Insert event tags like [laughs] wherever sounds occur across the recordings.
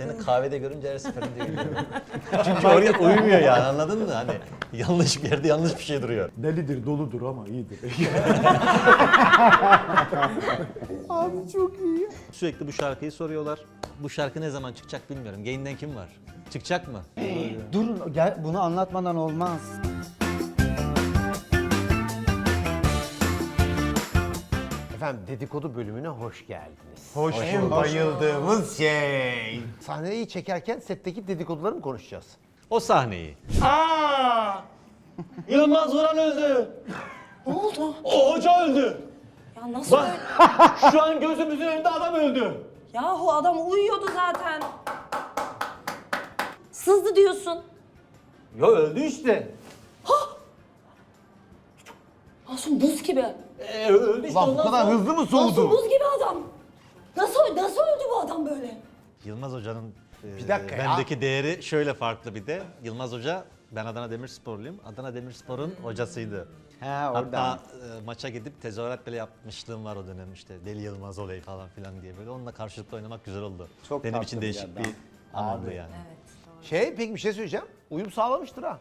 Seni kahvede görünce her seferinde geliyorum. [laughs] Çünkü oraya uymuyor yani anladın mı? Hani yanlış bir yerde yanlış bir şey duruyor. Delidir, doludur ama iyidir. [laughs] Abi çok iyi. Sürekli bu şarkıyı soruyorlar. Bu şarkı ne zaman çıkacak bilmiyorum. Gain'den kim var? Çıkacak mı? Durun gel bunu anlatmadan olmaz. Efendim dedikodu bölümüne hoş geldiniz. Hoş En bulduk. bayıldığımız şey. Sahneyi çekerken setteki dedikoduları mı konuşacağız? O sahneyi. Yılmaz Vuran öldü. Ne oldu? O hoca öldü. Ya nasıl öyle? Şu an gözümüzün önünde adam öldü. Yahu adam uyuyordu zaten. Sızdı diyorsun. Ya öldü işte. Masum buz gibi. Ee, öldü işte Lan bu ondan kadar sonra- hızlı mı Masum soğudu? buz gibi adam. Nasıl nasıl öldü bu adam böyle? Yılmaz Hoca'nın e, Bir dakika ya. bendeki değeri şöyle farklı bir de. Yılmaz Hoca, ben Adana Demirsporluyum. Adana Demirspor'un hocasıydı. He Hatta oradan. e, maça gidip tezahürat bile yapmışlığım var o dönem işte. Deli Yılmaz oley falan filan diye böyle. Onunla karşılıklı oynamak güzel oldu. Çok Benim tatlı için bir değişik adam. bir anlamdı yani. Şey peki bir şey söyleyeceğim. Uyum sağlamıştır ha.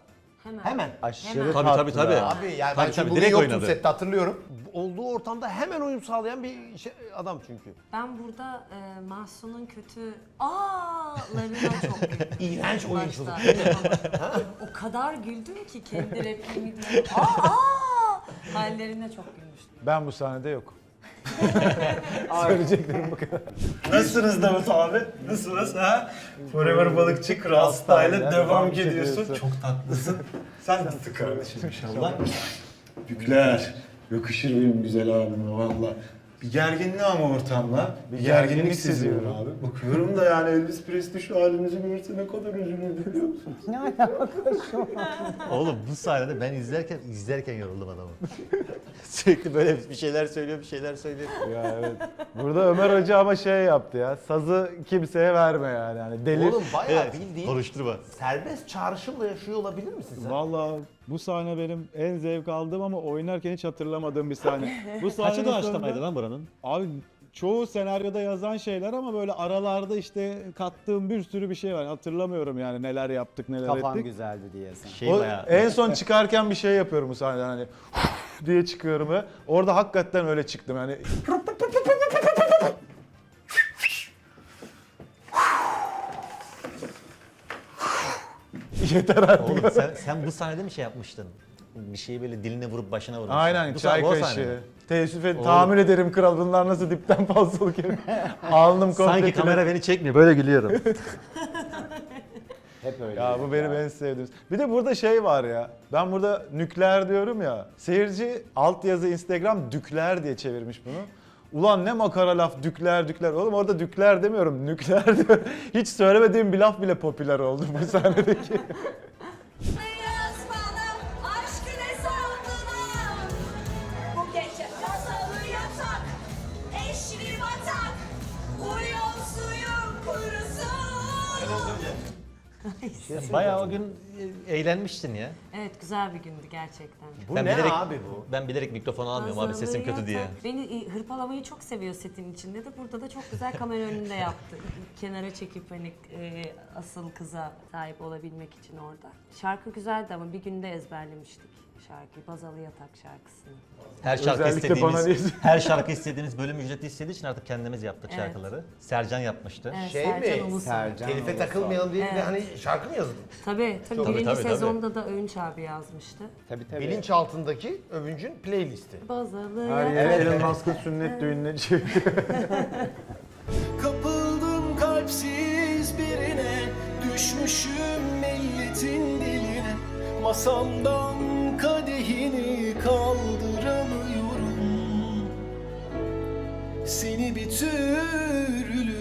Hemen. Hemen. Aşırı Tabii, tatlı. tabii, tabii. ya. Abi yani Tabii, ben tabii, direkt yoktum oynadı. sette hatırlıyorum. Olduğu ortamda hemen uyum sağlayan bir şey- adam çünkü. Ben burada e, Mahsun'un kötü ağlarına çok [laughs] güldüm. İğrenç Başta oyunculuk. yapamadım. [laughs] o kadar güldüm ki kendi repliğimi dinleyip [laughs] aa, aa hallerine çok gülmüştüm. Ben bu sahnede yokum. [laughs] Söyleyeceklerim bu kadar. Nasılsınız Davut abi? Nasılsınız ha? Forever balıkçı Kral Style'e devam ki diyorsun. Çok tatlısın. Sen de tut kardeşim inşallah. Bükler. Yakışır benim güzel abime valla. Bir gerginliği ama ortamda. Bir, gerginlik, gerginlik seziyorum abi. Bakıyorum da yani Elvis Presley şu halinizi görse ne kadar üzülür biliyor musun? Ne alaka şu an? Oğlum bu sahnede ben izlerken izlerken yoruldum adamı. [laughs] Sürekli böyle bir şeyler söylüyor, bir şeyler söylüyor. Ya evet. Burada Ömer Hoca ama şey yaptı ya. Sazı kimseye verme yani. yani deli. Oğlum bayağı Evet, bildiğin konuşturma. serbest çağrışımla yaşıyor olabilir misin sen? Vallahi bu sahne benim en zevk aldığım ama oynarken hiç hatırlamadığım bir sahne. Bu [laughs] sahnenin Kaçı doğaçlamaydı sonunda- lan buranın? Abi çoğu senaryoda yazan şeyler ama böyle aralarda işte kattığım bir sürü bir şey var. Hatırlamıyorum yani neler yaptık neler Kafam ettik. güzeldi diye sen. Şey O, bayağı. en son çıkarken bir şey yapıyorum bu sahneden hani [laughs] diye çıkıyorum ve orada hakikaten öyle çıktım yani. [laughs] Yeter artık. Oğlum sen, sen bu sahnede mi şey yapmıştın? Bir şeyi böyle diline vurup başına vurmuştun. Aynen bu çay sahne- o sahne kaşığı. Teessüf et, tahammül ederim kral bunlar nasıl dipten fazlalık yani. [laughs] Alnım komple. Sanki kamera beni çekmiyor. Böyle gülüyorum. Hep öyle. Ya bu benim en sevdiğim. Bir de burada şey var ya. Ben burada nükleer diyorum ya. Seyirci altyazı Instagram dükler diye çevirmiş bunu. Ulan ne makara laf dükler dükler. Oğlum orada dükler demiyorum nükleer [laughs] diyorum. Hiç söylemediğim bir laf bile popüler oldu bu sahnedeki. Bayağı o gün e, eğlenmiştin ya. Evet güzel bir gündü gerçekten. Bu ben ne bilerek, abi bu? Ben bilerek mikrofonu almıyorum abi sesim kötü diye. Beni e, hırpalamayı çok seviyor setin içinde de burada da çok güzel kamera önünde yaptı. [laughs] Kenara çekip hani e, asıl kıza sahip olabilmek için orada. Şarkı güzeldi ama bir günde ezberlemiştik şarkıyı. Bazalı Yatak şarkısını. Her şarkı Özellikle bana istediğiniz, değil. [laughs] her şarkı istediğiniz bölüm ücreti istediği için artık kendimiz yaptık Evet. şarkıları. Sercan yapmıştı. Evet, Şey Sercan mi? Ulusoy. Sercan Telife Ulusoy. takılmayalım diye bir de Evet. hani şarkı mı yazıldı? Tabii tabii Tabii, birinci tabii, tabii. sezonda da Öğünç abi yazmıştı. Tabii tabii. Bilinç altındaki övüncün playlisti. Bazalı Her Yatak. yere Elon Musk'ın sünnet düğününe çeviriyor. [laughs] Kapıldım kalpsiz birine Düşmüşüm milletin diline Masamdan kadehini kaldıramıyorum. Seni bir türlü.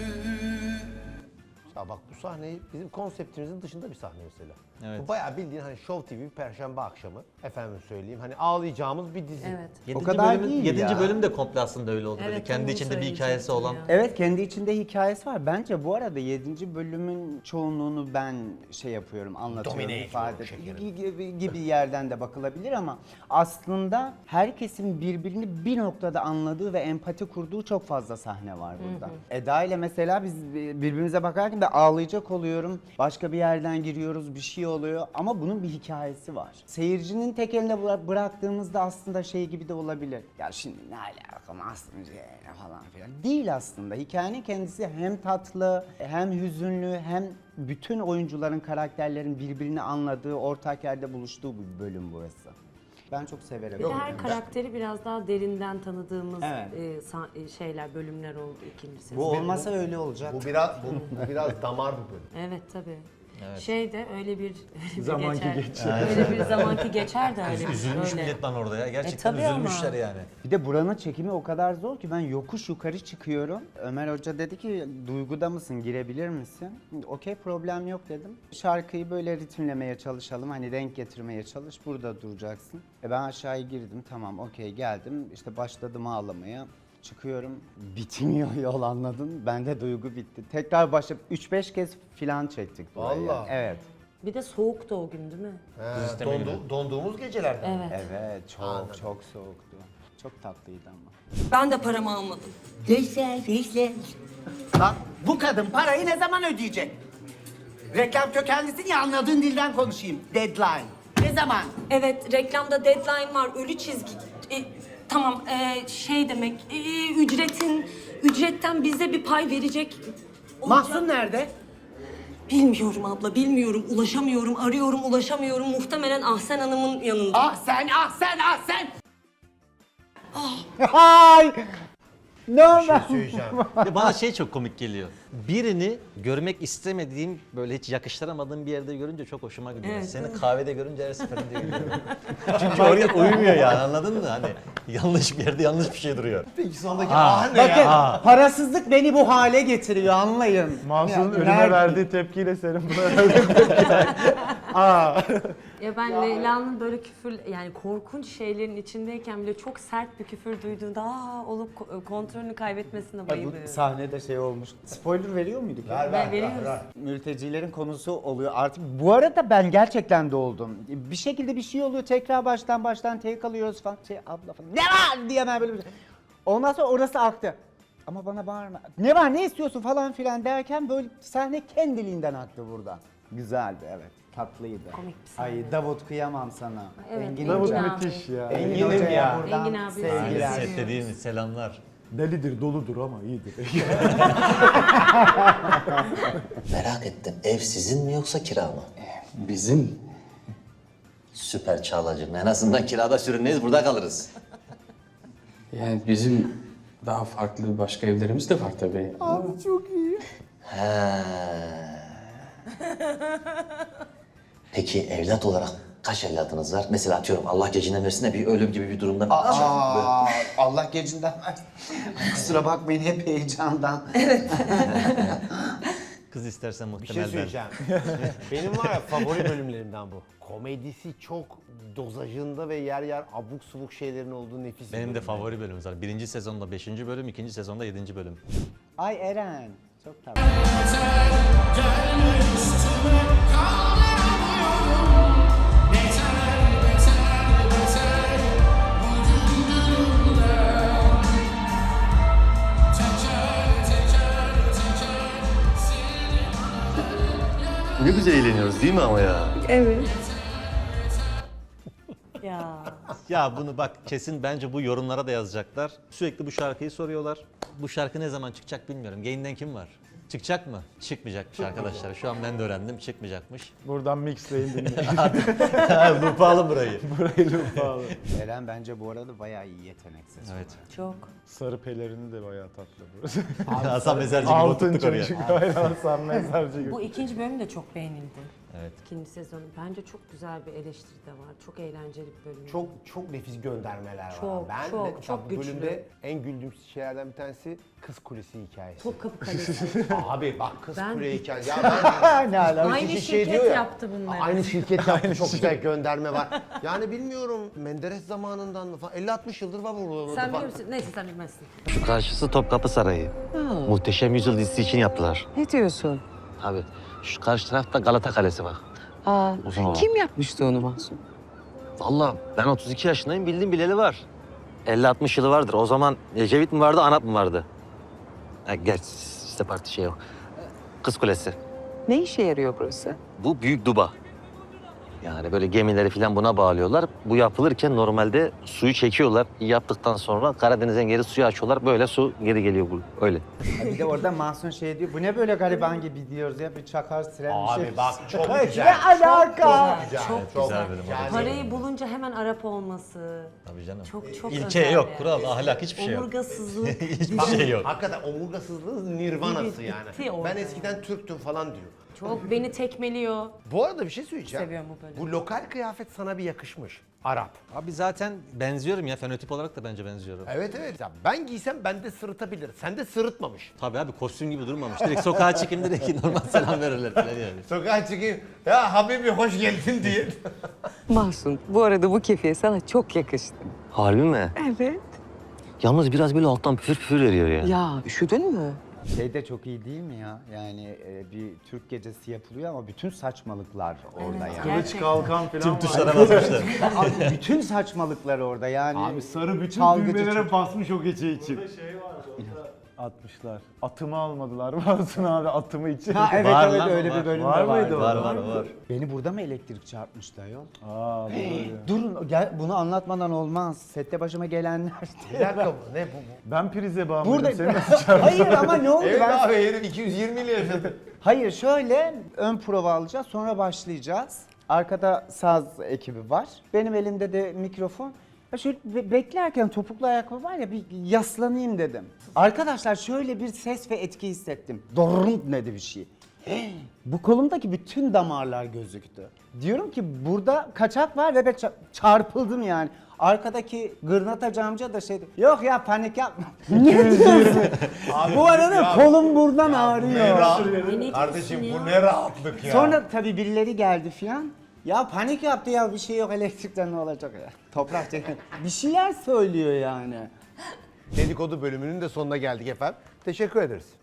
Ya bak sahneyi bizim konseptimizin dışında bir sahne mesela. Evet. Bu bayağı bildiğin hani Show TV perşembe akşamı. Efendim söyleyeyim hani ağlayacağımız bir dizi. Evet. Yedinci kadar bölümün, değil yedinci ya. bölüm de komple aslında öyle oldu. böyle. Evet, Kendi onu içinde bir hikayesi söyleyecektim olan. ya. Evet kendi içinde hikayesi var. Bence bu arada 7. bölümün çoğunluğunu ben şey yapıyorum, anlatıyorum, Domine ifade ediyorum gibi, gibi, gibi yerden de bakılabilir ama aslında herkesin birbirini bir noktada anladığı ve empati kurduğu çok fazla sahne var burada. Eda ile mesela biz birbirimize bakarken de ağlayacak oluyorum. Başka bir yerden giriyoruz bir şey oluyor ama bunun bir hikayesi var. Seyircinin tek eline bıra- bıraktığımızda aslında şey gibi de olabilir. Ya şimdi ne alaka C'yle falan filan. Değil aslında. Hikayenin kendisi hem tatlı hem hüzünlü hem bütün oyuncuların karakterlerin birbirini anladığı ortak yerde buluştuğu bir bölüm burası. Ben çok severim. Bir de her karakteri biraz daha derinden tanıdığımız Evet. e, sa- e, şeyler, bölümler oldu ikinci sezon. Bu olmasa öyle olacak. Bu biraz bu, bu biraz damar bir bölüm. Evet tabii. Şey de öyle bir, [laughs] bir Zamanki geçer. geçer. Öyle bir zamanki geçer de öyle. Üzülmüş öyle. millet lan orada ya. Gerçekten tabii ama. üzülmüşler yani. Bir de buranın çekimi o kadar zor ki ben yokuş yukarı çıkıyorum. Ömer Hoca dedi ki duyguda mısın girebilir misin? Okey problem yok dedim. Şarkıyı böyle ritimlemeye çalışalım hani renk getirmeye çalış burada duracaksın. E ben aşağıya girdim tamam okey geldim işte başladım ağlamaya. Çıkıyorum bitmiyor yol anladın. Bende duygu bitti. Tekrar başlayıp 3-5 kez filan çektik burayı. Vallahi. Evet. Bir de soğuktu o gün değil mi? He, dondu, donduğumuz gecelerde. Evet. Evet çok çok soğuktu. Çok tatlıydı ama. Ben de paramı almadım. Güzel, güzel. Lan bu kadın parayı ne zaman ödeyecek? Reklam kökenlisin ya anladığın dilden konuşayım. Deadline. Ne zaman? Evet, reklamda deadline var, ölü çizgi. E, tamam, e, şey demek, e, ücretin, ücretten bize bir pay verecek. olacak. Mahsun nerede? Bilmiyorum abla, bilmiyorum. Ulaşamıyorum, arıyorum, ulaşamıyorum. Muhtemelen Ahsen Hanım'ın yanında. Ah sen, ah sen, ah sen. Ay! Ne oldu? Söyleyeceğim. [laughs] Ya bana şey çok komik geliyor. Birini görmek istemediğim, böyle hiç yakıştıramadığım bir yerde görünce çok hoşuma gidiyor. Evet, Seni kahvede görünce her seferinde gülüyorum. [laughs] Çünkü oraya uymuyor yani anladın mı? Hani yanlış bir yerde yanlış bir şey duruyor. Peki sondaki ah ne Bakın ya? parasızlık beni bu hale getiriyor anlayın. Mansur'un Ya, nerede- verdiği tepkiyle senin buna verdiğin tepkiler. Aa. Ya ben Leyla'nın böyle küfür yani korkunç şeylerin içindeyken bile çok sert bir küfür duyduğunda aa olup ko- kontrolünü kaybetmesine Ay, bayılıyorum. bu sahnede şey olmuş. Spoiler veriyor muyduk? ya? Ver, Ben ver, veriyoruz. ver, ver. Mültecilerin konusu oluyor artık. Bu arada ben gerçekten doldum. Bir şekilde bir şey oluyor tekrar baştan baştan take alıyoruz falan. Şey abla falan ne var diye ben böyle bir şey. Ondan sonra orası aktı. Ama bana bağırma. Ne var ne istiyorsun falan filan derken böyle sahne kendiliğinden aktı burada. Güzeldi evet. Tatlıydı. Komik bir sahne. Ay Davut kıyamam sana. Evet, Engin Davut abi. müthiş ya. Engin Engin'im Hoca'ya ya. buradan Engin abi sevgiler. Set dediğin selamlar. Delidir, doludur ama iyidir. [laughs] Merak ettim. Ev sizin mi yoksa kira mı? Bizim Süper Çağla'cığım. En azından kirada sürünmeyiz, burada kalırız. yani bizim daha farklı başka evlerimiz de var tabii. He. [laughs] Peki evlat olarak kaç evladınız var? Mesela atıyorum Allah gecinden versin de bir ölüm gibi bir durumda. Aa, Allah gecinden versin. [laughs] Kusura bakmayın hep heyecandan. [laughs] Kız istersen Bir şey muhtemelen söyleyeceğim. [laughs] Benim var ya favori bölümlerimden bu. Komedisi çok dozajında ve yer yer abuk subuk şeylerin olduğu nefis bir Benim de bölüm. favori bölümümüz var. Birinci sezonda beşinci bölüm, ikinci sezonda yedinci bölüm. Ay Eren. Çok tatlı. Ne güzel eğleniyoruz değil mi ama ya? [laughs] Ya. Ya bunu bak kesin bence bu yorumlara da yazacaklar. Sürekli bu şarkıyı soruyorlar. Bu şarkı ne zaman çıkacak bilmiyorum. Gain'den kim var? Çıkacak mı? Çıkmayacakmış arkadaşlar. Şu an ben de öğrendim. Çıkmayacakmış. Buradan mixleyin dinleyin. [laughs] Loop'u alın burayı. [laughs] Burayı lupalı. Eren bence bu arada bayağı iyi yetenek sesi. Evet. Çok. Sarı pelerini de bayağı tatlı burası. Hasan Mezarcı gibi Altın oturttuk oraya. çocuk aynen Hasan Mezarcı gibi. Bu ikinci bölüm de çok beğenildi. Evet. İkinci sezonu. Bence çok güzel bir eleştiri de var. Çok eğlenceli bir bölüm. Çok çok nefis göndermeler var. Çok, Ben çok, de, mesela çok bu güçlü. bölümde en güldüğüm şeylerden bir tanesi Kız Kulesi hikayesi. Topkapı Kalesi. [laughs] Abi bak Kız Ben- Kule hikayesi. Ya [laughs] ben ne alaka? Aynı Bir şirket yaptı bunları. Aynı şirket yaptı çok güzel gönderme var. [laughs] Yani bilmiyorum Menderes zamanından mı falan 50-60 yıldır var burada. Sen biliyor musun? Neyse sen bilmezsin. Şu karşısı Topkapı Sarayı. Muhteşem Yüzyıl dizisi için yaptılar. Ne diyorsun? Tabii. Şu karşı tarafta Galata Kalesi var. Aa, Uzun olan. kim yapmıştı onu Mahsun? Vallahi ben 32 yaşındayım bildiğim bileli var. 50-60 yılı vardır. O zaman Ecevit mi vardı, Anap mı vardı? Ha, geç, işte parti şey yok. Kız Kulesi. Ne işe yarıyor burası? Bu büyük duba. Yani böyle gemileri falan buna bağlıyorlar. Bu yapılırken normalde suyu çekiyorlar. Yaptıktan sonra Karadeniz'den geri suyu açıyorlar. Böyle su geri geliyor bu. Öyle. Bir de orada Mahsun şey diyor. Bu ne böyle gariban gibi diyoruz ya bir çakar siren bir şey. Abi bak çok [laughs] Ne güzel. alaka? Güzel, Çok çok güzel bölüm, Yani- Parayı bulunca hemen Arap olması. Tabii canım. Çok çok İlke özel yok, yani. kural, ahlak hiçbir şey yok. Omurgasızlık. [laughs] Hiçbir şey yok. Hakikaten omurgasızlığın nirvanası yani. Bitti orada Ben eskiden Türktüm falan diyor. Çok beni tekmeliyor. Bu arada bir şey söyleyeceğim. Seviyorum bu bölümü. Bu lokal kıyafet sana bir yakışmış. Arap. Abi zaten benziyorum ya, fenotip olarak da bence benziyorum. Evet evet. Ya ben giysem bende sırıtabilir. Sen de sırıtmamış. Tabii abi kostüm gibi durmamış. Direkt sokağa çıkayım direkt [laughs] normal selam verirler falan yani. Sokağa çıkayım. Ya Habibi hoş geldin diye. [laughs] Mahsun, bu arada bu kefiye sana çok yakıştı. Harbi mi? Evet. Yalnız biraz böyle alttan püfür püfür veriyor ya. Ya üşüdün mü? Şey de çok iyi değil mi ya? Yani e, bir Türk gecesi yapılıyor ama bütün saçmalıklar orada yani. Kılıç Gerçekten. kalkan falan Tüm var. tuşlara basmışlar. [laughs] Abi bütün saçmalıklar orada yani. Abi sarı bütün Çalgıcı düğmelere basmış o gece için. Burada şey var Atmışlar. Atımı almadılar [laughs] Mahsun abi atımı için. Ha evet Var evet lan, öyle var. bir bölüm Var de vardı. mıydı o? var var var. Beni burada mı elektrik çarpmıştı ayol? Aa, böyle. Durun gel, bunu anlatmadan olmaz. Sette başıma gelenler. Bir dakika bu ne bu? bu? Ben prize bağımlıyım. Burada Seni nasıl çağırdın? [laughs] Hayır ama ne oldu? Evet ben... abi herif 220 ile yaşadı. [laughs] Hayır şöyle ön prova alacağız sonra başlayacağız. Arkada saz ekibi var. Benim elimde de mikrofon. Şöyle be- beklerken topuklu ayakkabı var ya bir yaslanayım dedim. Arkadaşlar şöyle bir ses ve etki hissettim. Dorrrnt dedi bir şey. Bu kolumdaki bütün damarlar gözüktü. Diyorum ki burada kaçak var ve ben ça- çarpıldım yani. Arkadaki gırnatacı amca da şey yok ya panik yapma. ne diyorsun? Bu arada ya- kolum buradan ağrıyor. rahat. Ne diyorsun Kardeşim bu ne rahatlık ya. Sonra tabii birileri geldi filan. Ya panik yaptı ya bir şey yok elektrikten ne olacak ya. Toprak. [laughs] Bir şeyler söylüyor yani. Dedikodu bölümünün de sonuna geldik efendim. Teşekkür ederiz.